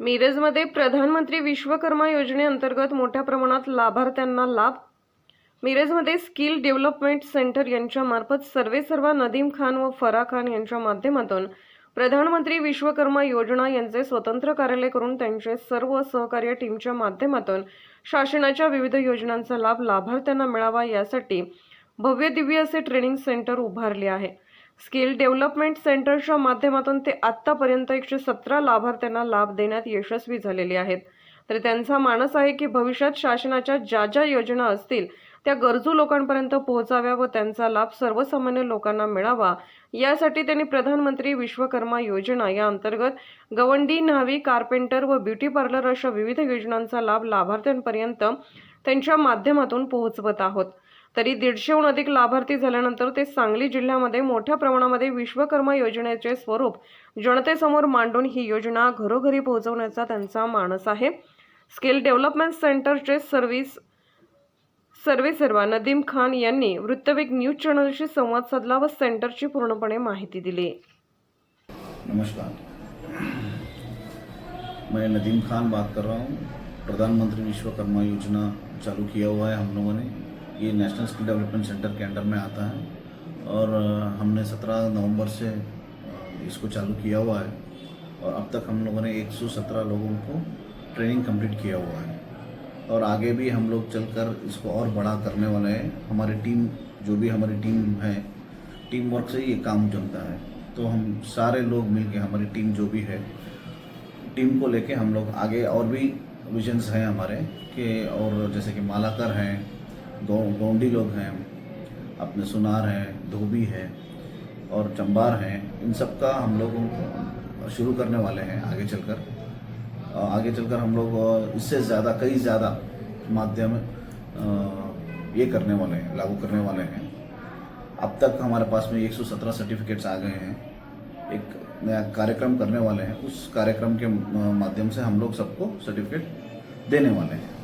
मिरजमध्ये प्रधानमंत्री विश्वकर्मा योजनेअंतर्गत मोठ्या प्रमाणात लाभार्थ्यांना लाभ? मिरजमध्ये स्किल डेव्हलपमेंट सेंटर यांच्यामार्फत सर्वेसर्वा नदीम खान व फरा खान यांच्या माध्यमातून प्रधानमंत्री विश्वकर्मा योजना यांचे स्वतंत्र कार्यालय करून त्यांचे सर्व सहकार्य टीमच्या माध्यमातून शासनाच्या विविध योजनांचा लाभ लाभार्थ्यांना मिळावा यासाठी भव्य दिव्य असे ट्रेनिंग सेंटर उभारले आहे. स्किल डेव्हलपमेंट सेंटरच्या माध्यमातून ते आत्तापर्यंत एकशे सतरा लाभार्थ्यांना लाभ देण्यात यशस्वी झालेले आहेत. तर त्यांचा मानस आहे की भविष्यात शासनाच्या ज्या ज्या योजना असतील त्या गरजू लोकांपर्यंत पोहोचाव्या व त्यांचा लाभ सर्वसामान्य लोकांना मिळावा यासाठी त्यांनी प्रधानमंत्री विश्वकर्मा योजना या अंतर्गत गवंडी न्हावी कार्पेंटर व ब्युटी पार्लर अशा विविध योजनांचा लाभ लाभार्थ्यांपर्यंत त्यांच्या माध्यमातून पोहोचवत आहोत. तरी दीडशेहून अधिक लाभार्थी झाल्यानंतर ते सांगली जिल्ह्यामध्ये मोठ्या प्रमाणामध्ये विश्वकर्मा योजनेचे स्वरूप जनतेसमोर मांडून ही योजना घरोघरी पोहोचवण्याचा त्यांचा मानस आहे. स्किल डेव्हलपमेंट सेंटरचे सर्व्हिस सर्वेसर्वा नदीम खान यांनी वृत्तवेग न्यूज चॅनलशी संवाद साधला व सेंटरची पूर्णपणे माहिती दिली. नमस्कार. मैं नदीम खान बात कर रहा हूँ. प्रधानमंत्री विश्वकर्मा योजना चालू किया हुआ है हम लोगों ने. ये नेशनल स्किल डेवलपमेंट सेंटर के अंडर में आता है और हमने 17 नवंबर से इसको चालू किया हुआ है और अब तक हम लोगों ने 117 लोगों को ट्रेनिंग कंप्लीट किया हुआ है। और आगे भी हम लोग चलकर इसको और बड़ा करने वाले हैं। हमारी टीम, जो भी हमारी टीम है टीम वर्क से ही ये काम जमता है। तो हम सारे लोग मिलके, हमारी टीम जो भी है, टीम को लेके हम लोग आगे और भी विजन्स हैं हमारे, कि और जैसे कि मालाकर हैं गोंडी लोग हैं, अपने सुनार हैं, धोबी है और चंबार हैं, इन सब का हम लोग शुरू करने वाले हैं आगे चलकर। आगे चलकर हम लोग इससे ज़्यादा, कई ज़्यादा माध्यम ये करने वाले हैं, लागू करने वाले हैं। अब तक हमारे पास में 117 सर्टिफिकेट्स आ गए हैं। एक नया कार्यक्रम करने वाले हैं। उस कार्यक्रम के माध्यम से हम लोग सबको सर्टिफिकेट देने वाले हैं।